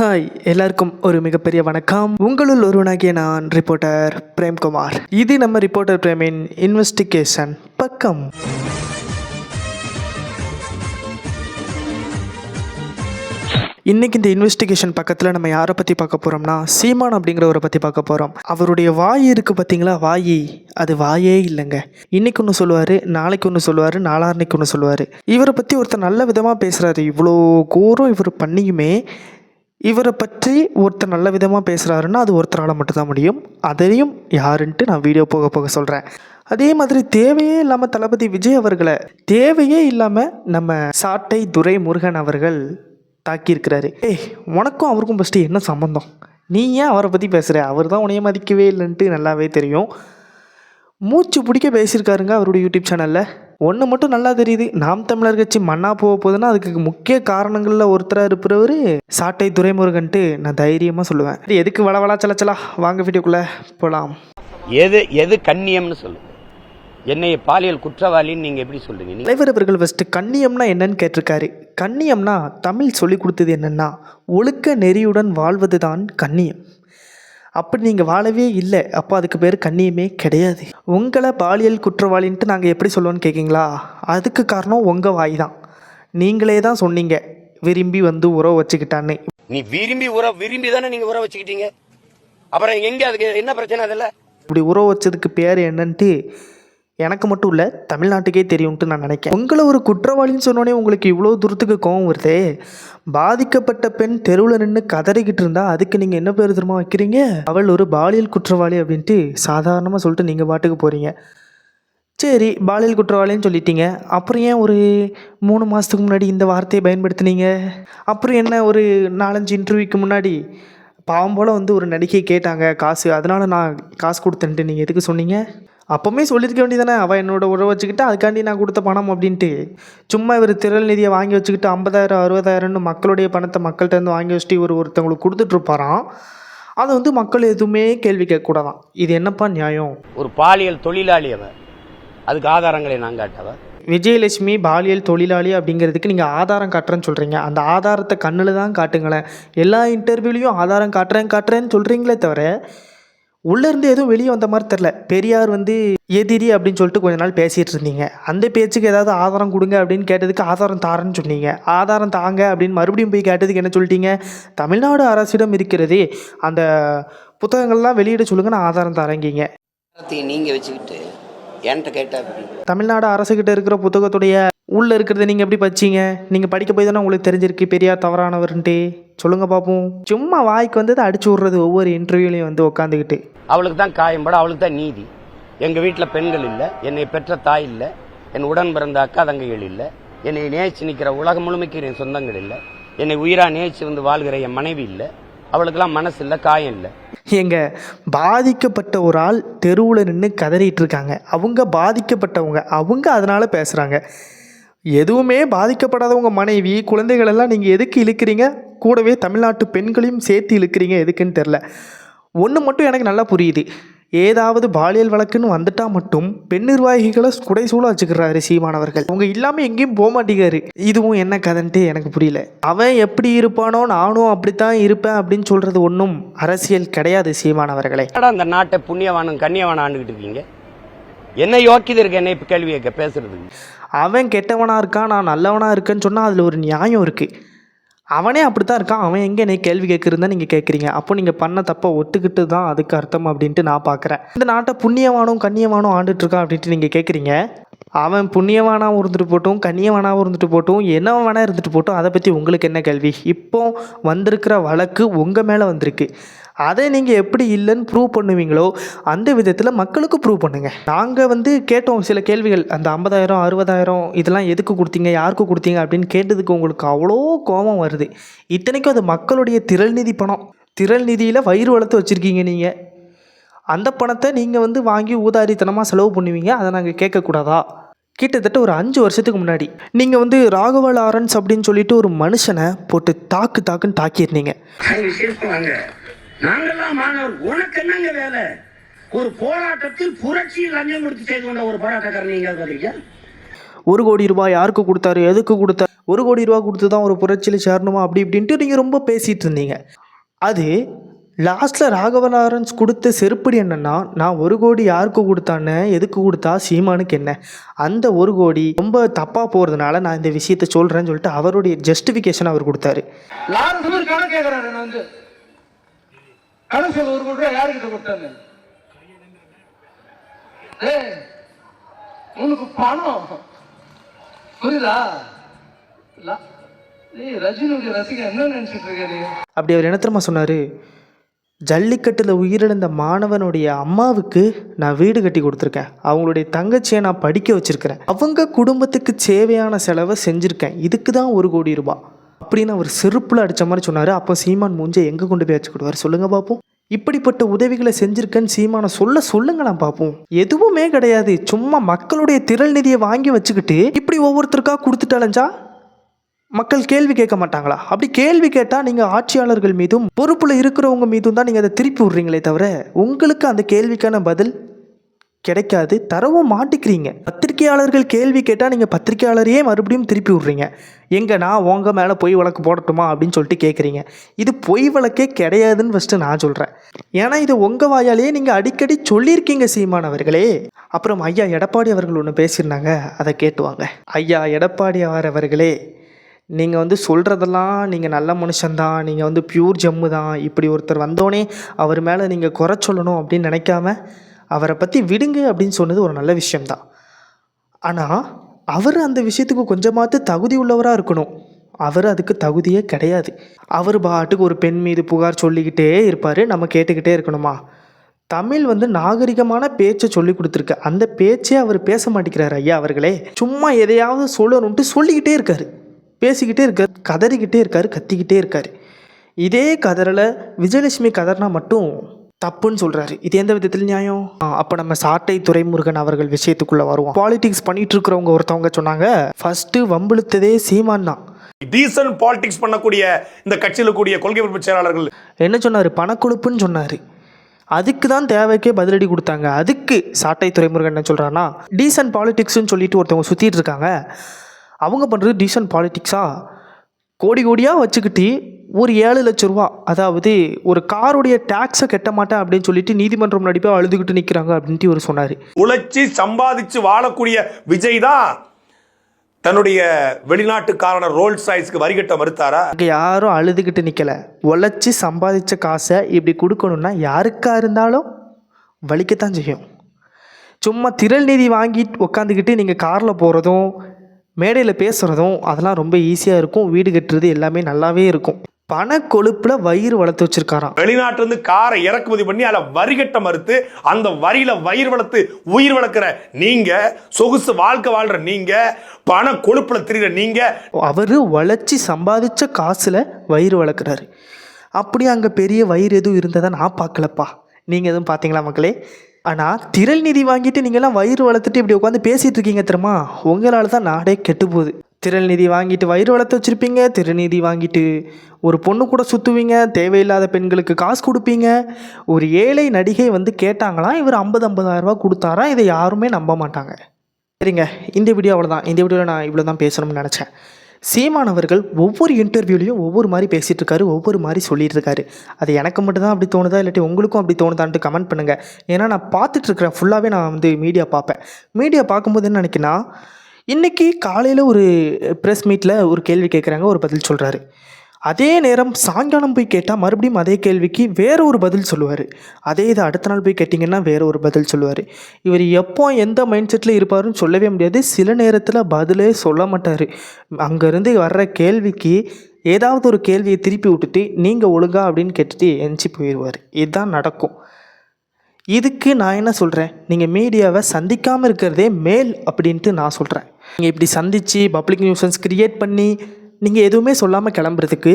Hi எல்லாருக்கும் ஒரு மிகப்பெரிய வணக்கம். உங்களுள் ஒருவனாகிய நான் ரிப்போர்ட்டர் பிரேம்குமார். இது நம்ம ரிப்போர்ட்டர் பிரேமின் இன்வெஸ்டிகேஷன் பக்கம். இன்னைக்கு இந்த இன்வெஸ்டிகேஷன் பக்கத்தில் நம்ம யாரை பற்றி பார்க்க போகிறோம்னா சீமான் அப்படிங்கிறவரை பற்றி பார்க்க போகிறோம் அவருடைய வாய் இருக்குது பார்த்தீங்களா வாயி. அது வாயே இல்லைங்க. இன்னைக்கு ஒன்று சொல்லுவார் நாளைக்கு ஒன்று சொல்லுவார் நாளான்னைக்கு ஒன்று சொல்லுவார். இவரை பற்றி ஒருத்தர் நல்ல விதமாக பேசுகிறாரு இவ்வளோ கூரம் இவர் பண்ணியுமே இவரை பற்றி ஒருத்தர் நல்ல விதமாக பேசுகிறாருன்னா அது ஒருத்தரால் மட்டும்தான் முடியும். அதையும் யாருன்ட்டு நான் வீடியோ போக போக சொல்கிறேன் அதே மாதிரி தேவையே இல்லாமல் தளபதி விஜய் அவர்களை தேவையே இல்லாமல் நம்ம சாட்டை துரை முருகன் அவர்கள் தாக்கியிருக்கிறாரு. ஏய் உனக்கும் அவருக்கும் ஃபஸ்ட்டு என்ன சம்மந்தம் நீ ஏன் அவரை பற்றி பேசுகிற அவர் தான் உனைய மதிக்கவே இல்லைன்ட்டு நல்லாவே தெரியும். மூச்சு பிடிக்க பேசியிருக்காருங்க அவருடைய யூடியூப் சேனலில் ஒன்று மட்டும் நல்லா தெரியுது. நாம் தமிழர் கட்சி மண்ணா போக போகுதுன்னா அதுக்கு முக்கிய காரணங்களில் ஒருத்தராக இருப்பவர் சாட்டை துரைமுருகன்ட்டு நான் தைரியமாக சொல்லுவேன். எதுக்கு வள வளா சலச்சலா வாங்க வீடியோக்குள்ளே போகலாம் எது எது கண்ணியம்னு சொல்லுங்க. என்னை பாலியல் குற்றவாளின்னு நீங்க எப்படி சொல்றீங்க? நீங்க தலைவர் அவர்கள் ஃபஸ்ட்டு கண்ணியம்னா என்னன்னு கேட்டிருக்காரு. கண்ணியம்னா தமிழ் சொல்லி கொடுத்தது என்னென்னா ஒழுக்க நெறியுடன் வாழ்வது தான் கண்ணியம். அப்படி நீங்கள் வாழவே இல்லை. அப்போ அதுக்கு பேர் கண்ணியமே கிடையாது. உங்களை பாலியல் குற்றவாளின்ட்டு நாங்கள் எப்படி சொல்லுவோன்னு கேட்குங்களா அதுக்கு காரணம் உங்கள் வாய் தான் நீங்களே தான் சொன்னீங்க. விரும்பி வந்து உறவு வச்சுக்கிட்டான்னு. நீ விரும்பி உற விரும்பி தானே நீங்க உற வச்சுக்கிட்டீங்க? அப்புறம் எங்க அதுக்கு என்ன பிரச்சனை அதில்? இப்படி உறவு வச்சதுக்கு பேர் என்னன்ட்டு எனக்கு மட்டும் இல்லை தமிழ்நாட்டுக்கே தெரியும்ட்டு நான் நினைக்கிறேன். உங்களை ஒரு குற்றவாளின்னு சொன்னோடனே உங்களுக்கு இவ்வளோ தூரத்துக்கு கோவம் வருதே? பாதிக்கப்பட்ட பெண் தெருவில் நின்று கதறிக்கிட்டு இருந்தா அதுக்கு நீங்கள் என்ன பேர் தெரியுமா வைக்கிறீங்க? அவள் ஒரு பாலியல் குற்றவாளி அப்படின்ட்டு சாதாரணமாக சொல்லிட்டு நீங்கள் பாட்டுக்கு போகிறீங்க சரி பாலியல் குற்றவாளின்னு சொல்லிட்டீங்க. அப்புறம் ஏன் ஒரு மூணு மாதத்துக்கு முன்னாடி இந்த வார்த்தையை பயன்படுத்துனீங்க? அப்புறம் என்ன ஒரு நாலஞ்சு இன்டர்வியூக்கு முன்னாடி? பாவம் போல் வந்து ஒரு நடிகை கேட்டாங்க காசு. அதனால் நான் காசு கொடுத்தேன்ட்டு நீங்கள் எதுக்கு சொன்னீங்க? அப்போவுமே சொல்லியிருக்க வேண்டியதானே அவள் என்னோட உறவு வச்சுக்கிட்டு அதுக்காண்டி நான் கொடுத்த பணம் அப்படின்ட்டு. சும்மா இவர் திரள் நிதியை வாங்கி வச்சுக்கிட்டு ஐம்பதாயிரம் அறுபதாயிரம்னு மக்களுடைய பணத்தை மக்கள்கிட்ட இருந்து வாங்கி வச்சுட்டு இவர் ஒருத்தவங்களுக்கு கொடுத்துட்ருப்பாராம் அதை வந்து மக்கள் எதுவுமே கேள்வி கேட்கக்கூடாதான். இது என்னப்பா நியாயம்? ஒரு பாலியல் தொழிலாளி அவ. அதுக்கு ஆதாரங்களை நான் காட்டவ? விஜயலட்சுமி பாலியல் தொழிலாளி அப்படிங்கிறதுக்கு நீங்கள் ஆதாரம் காட்டுறேன்னு சொல்கிறீங்க அந்த ஆதாரத்தை கண்ணில் தான் காட்டுங்களேன். எல்லா இன்டர்வியூலையும் ஆதாரம் காட்டுறேன் காட்டுறேன்னு சொல்கிறீங்களே தவிர உள்ளேருந்து எதுவும் வெளியே வந்த மாதிரி தெரில பெரியார் வந்து எதிரி அப்படின்னு சொல்லிட்டு கொஞ்ச நாள் பேசிகிட்டு இருந்தீங்க. அந்த பேச்சுக்கு ஏதாவது ஆதாரம் கொடுங்க அப்படின்னு கேட்டதுக்கு ஆதாரம் தாரேன்னு சொன்னீங்க. ஆதாரம் தாங்க அப்படின்னு மறுபடியும் போய் கேட்டதுக்கு என்ன சொல்லிட்டீங்க? தமிழ்நாடு அரசிடம் இருக்கிறதே அந்த புத்தகங்கள்லாம் வெளியிட சொல்லுங்க நான் ஆதாரம் தரேங்கிங்க. ஆதாரத்தையும் நீங்க வச்சுக்கிட்டு என்கிட்ட கேட்டா எப்படி? தமிழ்நாடு அரசுகிட்ட இருக்கிற புத்தகத்துடைய உள்ள இருக்கிறத நீங்கள் எப்படி படிச்சீங்க? நீங்கள் படிக்க போய் தானே உங்களுக்கு தெரிஞ்சிருக்கு பெரியார் தவறானவர்ன்ட்டு. சொல்லுங்க பார்ப்போம் சும்மா வாய்க்கு வந்ததை அடிச்சு விட்றது ஒவ்வொரு இன்டர்வியூலையும் வந்து உட்காந்துக்கிட்டு அவளுக்கு தான் காயம்பட அவளுக்கு தான் நீதி. எங்க வீட்டில் பெண்கள் இல்லை என்னை பெற்ற தாய் இல்லை என் உடன் பிறந்த அக்கா தங்கைகள் இல்லை என்னை நேசிச்சு நிற்கிற உலகம் முழுமைக்கு என் சொந்தங்கள் இல்லை என்னை உயிரா நேசிச்சு வந்து வாழ்கிற என் மனைவி இல்லை அவளுக்கெல்லாம் மனசு இல்லை காயம் இல்லை. எங்க பாதிக்கப்பட்ட ஒரு ஆள் தெருவில் நின்று கதறிட்டு இருக்காங்க. அவங்க பாதிக்கப்பட்டவங்க அவங்க அதனால் பேசுகிறாங்க எதுவுமே பாதிக்கப்படாதவங்க மனைவி குழந்தைகளெல்லாம் நீங்கள் எதுக்கு இழுக்கிறீங்க? கூடவே தமிழ்நாட்டு பெண்களையும் சேர்த்து இழுக்கிறீங்க எதுக்குன்னு தெரில ஒன்று மட்டும் எனக்கு நல்லா புரியுது. ஏதாவது பாலியல் வழக்குன்னு வந்துட்டால் மட்டும் பெண் நிர்வாகிகளை குடைசூழ வச்சுக்கிறாரு சீமானவர்கள். அவங்க இல்லாமல் எங்கேயும் போக மாட்டேங்காரு இதுவும் என்ன கதைன்ட்டு எனக்கு புரியல. அவன் எப்படி இருப்பானோ நானும் அப்படித்தான் இருப்பேன் அப்படின்னு சொல்கிறது ஒன்றும் அரசியல் கிடையாது சீமானவர்களே. அந்த நாட்டை புண்ணியவானும் கண்ணியவானும் ஆண்டுகிட்டு இருக்கீங்க? என்ன யோக்கியது இருக்கு என்ன இப்போ கேள்வி கேட்க பேசுறதுக்கு? அவன் கெட்டவனாக இருக்கான் நான் நல்லவனாக இருக்கேன்னு சொன்னால் அதில் ஒரு நியாயம் இருக்குது அவனே அப்படி தான் இருக்கான். அவன் எங்கே என்னை கேள்வி கேட்குறதா நீங்கள் கேட்குறீங்க? அப்போ நீங்கள் பண்ண தப்பை ஒத்துக்கிட்டு தான் அதுக்கு அர்த்தம் அப்படின்ட்டு நான் பார்க்குறேன் இந்த நாட்டை புண்ணியவானும் கண்ணியவானும் ஆண்டுட்ருக்கான் அப்படின்ட்டு நீங்கள் கேட்குறீங்க? அவன் புண்ணியவானாக இருந்துட்டு போட்டும் கண்ணியவானாக இருந்துட்டு போட்டும் என்ன வேணா இருந்துட்டு போட்டும் அதை பற்றி உங்களுக்கு என்ன கேள்வி? இப்போ வந்திருக்கிற வழக்கு உங்கள் மேலே வந்திருக்கு. அதை நீங்கள் எப்படி இல்லைன்னு ப்ரூவ் பண்ணுவீங்களோ அந்த விதத்தில் மக்களுக்கு ப்ரூவ் பண்ணுங்கள் நாங்கள் வந்து கேட்டோம் சில கேள்விகள் அந்த ஐம்பதாயிரம் அறுபதாயிரம் இதெல்லாம் எதுக்கு கொடுத்தீங்க யாருக்கு கொடுத்தீங்க அப்படின்னு கேட்டதுக்கு உங்களுக்கு அவ்வளோ கோபம் வருது. இத்தனைக்கும் அது மக்களுடைய திரள் நிதி பணம். திரள் நிதியில் வயிறு வளர்த்து வச்சுருக்கீங்க நீங்கள் அந்த பணத்தை நீங்கள் வந்து வாங்கி ஊதாரித்தனமாக செலவு பண்ணுவீங்க அதை நாங்கள் கேட்கக்கூடாதா? கிட்டத்தட்ட ஒரு அஞ்சு வருஷத்துக்கு முன்னாடி. நீங்கள் வந்து ராகவ லாரன்ஸ் அப்படின்னு சொல்லிட்டு ஒரு மனுஷனை போட்டு தாக்கு தாக்குன்னு தாக்கியிருந்தீங்க. நாங்கெல்லாம் மாணவர் உனக்கு என்னங்க வேலை? ஒரு போராட்டத்தில் புரட்சி லஞ்சம் கொடுத்து செய்து கொண்ட ஒரு போராட்டக்காரர் நீங்க பாத்தீங்க ஒரு கோடி ரூபாய் யாருக்கு கொடுத்தாரு எதுக்கு கொடுத்தாரு? ஒரு கோடி ரூபா கொடுத்து தான் ஒரு புரட்சியில் சேரணுமா? அப்படி இப்படின்ட்டு நீங்கள் ரொம்ப பேசிகிட்டு இருந்தீங்க. அது லாஸ்ட்டில் ராகவ லாரன்ஸ் கொடுத்த செருப்படி என்னன்னா நான் ஒரு கோடி யாருக்கு கொடுத்தானே எதுக்கு கொடுத்தா சீமானுக்கு என்ன? அந்த ஒரு கோடி ரொம்ப தப்பாக போகிறதுனால நான் இந்த விஷயத்த சொல்கிறேன்னு சொல்லிட்டு அவருடைய ஜஸ்டிஃபிகேஷன் அவர் கொடுத்தாரு. லாரன்ஸ் சொல்ல ஒரு கோடி ரூபாய் யாருக்கிட்ட கொடுத்தாங்க உனக்கு பணம். புரியுதா? ஏய் ரஜினியுடைய ரசிகன் என்ன நினச்சிட்டு இருக்க நீ? அப்படி அவர் என்ன தெரியுமா சொன்னார்? ஜல்லிக்கட்டில் உயிரிழந்த மாணவனுடைய அம்மாவுக்கு நான் வீடு கட்டி கொடுத்துருக்கேன். அவங்களுடைய தங்கச்சியை நான் படிக்க வச்சிருக்கிறேன். அவங்க குடும்பத்துக்கு தேவையான செலவை செஞ்சுருக்கேன். இதுக்கு தான் ஒரு கோடி ரூபாய். அப்படின்னு அவர் செருப்பில் அடித்த மாதிரி சொன்னார். அப்போ சீமான் மூஞ்சை எங்கே கொண்டு போய் வச்சுக்கிடுவார் சொல்லுங்கள் பார்ப்போம் இப்படிப்பட்ட உதவிகளை செஞ்சுருக்கேன்னு சீமானை சொல்ல சொல்லுங்களாம் பார்ப்போம் எதுவுமே கிடையாது. சும்மா மக்களுடைய திரள் நிதியை வாங்கி வச்சுக்கிட்டு இப்படி ஒவ்வொருத்தருக்கா கொடுத்துட்டாலஞ்சா மக்கள் கேள்வி கேட்க மாட்டாங்களா? அப்படி கேள்வி கேட்டால் நீங்கள் ஆட்சியாளர்கள் மீதும் பொறுப்பில் இருக்கிறவங்க மீதும் தான் நீங்கள் அதை திருப்பி விட்றீங்களே தவிர உங்களுக்கு அந்த கேள்விக்கான பதில் கிடைக்காது தரவும் மாட்டிக்கிறீங்க. பத்திரிகையாளர்கள் கேள்வி கேட்டால் நீங்கள் பத்திரிகையாளரையே மறுபடியும் திருப்பி விட்றீங்க. எங்கே நான் உங்கள் மேலே பொய் வழக்கு போடட்டுமா அப்படின்னு சொல்லிட்டு கேட்குறீங்க இது பொய் வழக்கே கிடையாதுன்னு ஃபஸ்ட்டு நான் சொல்கிறேன் ஏன்னா இது உங்கள் வாயாலேயே நீங்கள் அடிக்கடி சொல்லியிருக்கீங்க சீமான் அவர்களே. அப்புறம் ஐயா எடப்பாடி அவர்கள் ஒன்று பேசியிருந்தாங்க அதை கேட்டுவாங்க ஐயா எடப்பாடி அவர்களே நீங்கள் வந்து சொல்கிறதெல்லாம் நீங்கள் நல்ல மனுஷன்தான் நீங்கள் வந்து பியூர் ஜம்மு தான். இப்படி ஒருத்தர் வந்தோடனே அவர் மேலே நீங்கள் குறை சொல்லணும் அப்படின்னு நினைக்காம அவரை பற்றி விடுங்க அப்படின்னு சொன்னது ஒரு நல்ல விஷயம்தான். ஆனால் அவர் அந்த விஷயத்துக்கு கொஞ்சமாவது தகுதி உள்ளவராக இருக்கணும். அவர் அதுக்கு தகுதியே கிடையாது. அவர் பாட்டுக்கு ஒரு பெண் மீது புகார் சொல்லிக்கிட்டே இருப்பார். நம்ம கேட்டுக்கிட்டே இருக்கணுமா? தமிழ் வந்து நாகரிகமான பேச்சை சொல்லி கொடுத்துருக்கு. அந்த பேச்சே அவர் பேச மாட்டேங்கிறார் ஐயா அவர்களே. சும்மா எதையாவது சொல்லணுன்ட்டு சொல்லிக்கிட்டே இருக்கார். பேசிக்கிட்டே இருக்கார் கதறிக்கிட்டே இருக்கார் கத்திக்கிட்டே இருக்கார். இதே கதறலை விஜயலட்சுமி கதறினா மட்டும் தப்புன்னு சொல்கிறாரு இது எந்த விதத்தில் நியாயம்? அப்போ நம்ம சாட்டை துரைமுருகன் அவர்கள் விஷயத்துக்குள்ளே வருவோம். பாலிடிக்ஸ் பண்ணிட்டு இருக்கிறவங்க ஒருத்தவங்க சொன்னாங்க ஃபஸ்ட்டு வம்பிழுத்ததே சீமான் தான். டீசன்ட் பாலிடிக்ஸ் பண்ணக்கூடிய இந்த கட்சியில் கூடிய கொள்கை பொறுப்பு செயலாளர்கள். என்ன சொன்னார்? பணக்கொழுப்புன்னு சொன்னார். அதுக்கு தான் தேவைக்கே பதிலடி கொடுத்தாங்க. அதுக்கு சாட்டை துறைமுருகன் என்ன சொல்கிறான்னா டீசன்ட் பாலிடிக்ஸ்னு சொல்லிட்டு ஒருத்தவங்க சுற்றிட்டு இருக்காங்க. அவங்க பண்ணுறது டீசன்ட் பாலிடிக்ஸாக கோடி கோடியாக வச்சுக்கிட்டு ஒரு ஏழு லட்ச ரூபா அதாவது ஒரு காருடைய டேக்ஸை கட்ட மாட்டேன் அப்படின்னு சொல்லிட்டு நீதிமன்றம் முன்னாடி போய் அழுதுகிட்டு நிற்கிறாங்க அப்படின்ட்டு இவர் சொன்னார். உழைச்சி சம்பாதிச்சு வாழக்கூடிய விஜய் தான் தன்னுடைய வெளிநாட்டுக்காரன ரோல்ஸ் ராய்ஸ்க்கு வரி கட்ட மறுத்தாரா? அங்கே யாரும் அழுதுகிட்டு நிற்கல உழைச்சி சம்பாதிச்ச காசை இப்படி கொடுக்கணுன்னா யாருக்கா இருந்தாலும் வலிக்கத்தான் செய்யும். சும்மா திரள் நிதி வாங்கி உக்காந்துக்கிட்டு நீங்கள் காரில் போகிறதும் மேடையில் பேசுகிறதும் அதெல்லாம் ரொம்ப ஈஸியாக இருக்கும். வீடு கட்டுறது எல்லாமே நல்லாவே இருக்கும். பண கொழுப்பில் வயிறு வளர்த்து வச்சுருக்காராம். வெளிநாட்டுல இருந்து காரை இறக்குமதி பண்ணி அதில் வரி கட்ட மறுத்து அந்த வரியில வயிறு வளர்த்து உயிர் வளர்க்குற நீங்க சொகுசு வாழ்க்கை வாழ்ற நீங்க பண கொழுப்புல திரிகிற நீங்க. அவர் உழைச்சி சம்பாதிச்ச காசில் வயிறு வளர்க்குறாரு. அப்படி அங்கே பெரிய வயிறு எதுவும் இருந்ததை நான் பார்க்கலப்பா. நீங்கள் எதுவும் பார்த்தீங்களா மக்களே? ஆனால் திரள் நிதி வாங்கிட்டு நீங்கள்லாம் வயிறு வளர்த்துட்டு இப்படி உட்காந்து பேசிகிட்டு இருக்கீங்க தெரியுமா? உங்களால் தான் நாடே கெட்டு போகுது. திரள் நிதி வாங்கிட்டு வயிறு வளர்த்து வச்சுருப்பீங்க திருநிதி வாங்கிட்டு ஒரு பொண்ணு கூட சுற்றுவீங்க தேவையில்லாத பெண்களுக்கு காசு கொடுப்பீங்க. ஒரு ஏழை நடிகை வந்து கேட்டாங்களாம் இவர் ஐம்பது ஐம்பதாயிரரூபா கொடுத்தாரா? இதை யாருமே நம்ப மாட்டாங்க. சரிங்க இந்த வீடியோ அவ்வளோதான் இந்த வீடியோவில் நான் இவ்வளோ தான் பேசணும்னு நினச்சேன். சீமான் அவர்கள் ஒவ்வொரு இன்டர்வியூலையும் ஒவ்வொரு மாதிரி பேசிகிட்டு இருக்காரு ஒவ்வொரு மாதிரி சொல்லிட்டு இருக்காரு அது எனக்கு மட்டும்தான் அப்படி தோணுதா இல்லாட்டி உங்களுக்கும் அப்படி தோணுதான்ட்டு கமெண்ட் பண்ணுங்கள் ஏன்னா நான் பார்த்துட்டு இருக்கிறேன் ஃபுல்லாகவே நான் வந்து மீடியா பார்ப்பேன். மீடியா பார்க்கும்போது என்ன நினைக்கினா இன்றைக்கி காலையில் ஒரு ப்ரெஸ் மீட்டில் ஒரு கேள்வி கேட்குறாங்க ஒரு பதில் சொல்கிறாரு அதே நேரம் சாயங்காலம் போய் கேட்டால் மறுபடியும் அதே கேள்விக்கு வேற ஒரு பதில் சொல்லுவார். அதே இதை அடுத்த நாள் போய் கேட்டிங்கன்னா வேற ஒரு பதில் சொல்லுவார். இவர் எப்போ எந்த மைண்ட் செட்டில் இருப்பாருன்னு சொல்லவே முடியாது. சில நேரத்தில் பதிலே சொல்ல மாட்டார். அங்கேருந்து வர்ற கேள்விக்கு ஏதாவது ஒரு கேள்வியை திருப்பி விட்டுட்டு நீங்கள் ஒழுங்கா அப்படின்னு கேட்டுட்டு எஞ்சி போயிடுவார் இதுதான் நடக்கும். இதுக்கு நான் என்ன சொல்கிறேன் நீங்கள் மீடியாவை சந்திக்காமல் இருக்கிறதே மேல் அப்படின்ட்டு நான் சொல்கிறேன் நீங்கள் இப்படி சந்தித்து பப்ளிக் நியூசன்ஸ் க்ரியேட் பண்ணி நீங்கள் எதுவுமே சொல்லாமல் கிளம்புறதுக்கு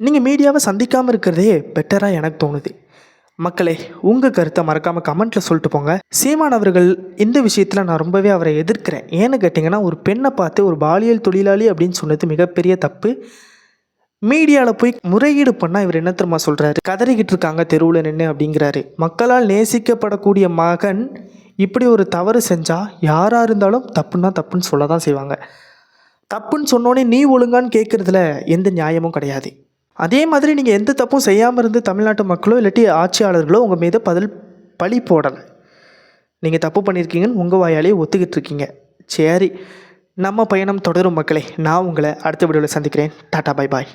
நீங்கள் மீடியாவை சந்திக்காமல் இருக்கிறதே பெட்டராக எனக்கு தோணுது. மக்களே உங்கள் கருத்தை மறக்காமல் கமெண்ட்டில் சொல்லிட்டு போங்க. சீமான் அவர்கள் இந்த விஷயத்தில் நான் ரொம்பவே அவரை எதிர்க்கிறேன். ஏன்னு கேட்டிங்கன்னா ஒரு பெண்ணை பார்த்து ஒரு பாலியல் தொழிலாளி அப்படின்னு சொன்னது மிகப்பெரிய தப்பு. மீடியாவில் போய் முறையீடு பண்ணால் இவர் என்ன தெரியுமா சொல்கிறாரு கதறிக்கிட்டு இருக்காங்க தெருவில் நின்று அப்படிங்கிறாரு. மக்களால் நேசிக்கப்படக்கூடிய மகன் இப்படி ஒரு தவறு செஞ்சால் யாராக இருந்தாலும் தப்புன்னா தப்புன்னு சொல்ல தான் செய்வாங்க. தப்புன்னு சொன்னோன்னே நீ ஒழுங்கான்னு கேட்குறதுல எந்த நியாயமும் கிடையாது. அதே மாதிரி நீங்கள் எந்த தப்பும் செய்யாமல் இருந்து தமிழ்நாட்டு மக்களோ இல்லாட்டி ஆட்சியாளர்களோ உங்கள் மீது பதில் பழி போடலை. நீங்கள் தப்பு பண்ணியிருக்கீங்கன்னு உங்கள் வாயாலே ஒத்துக்கிட்டு இருக்கீங்க. சரி நம்ம பயணம் தொடரும் மக்களே. நான் உங்களை அடுத்த வீடியோவில் சந்திக்கிறேன். Tata bye bye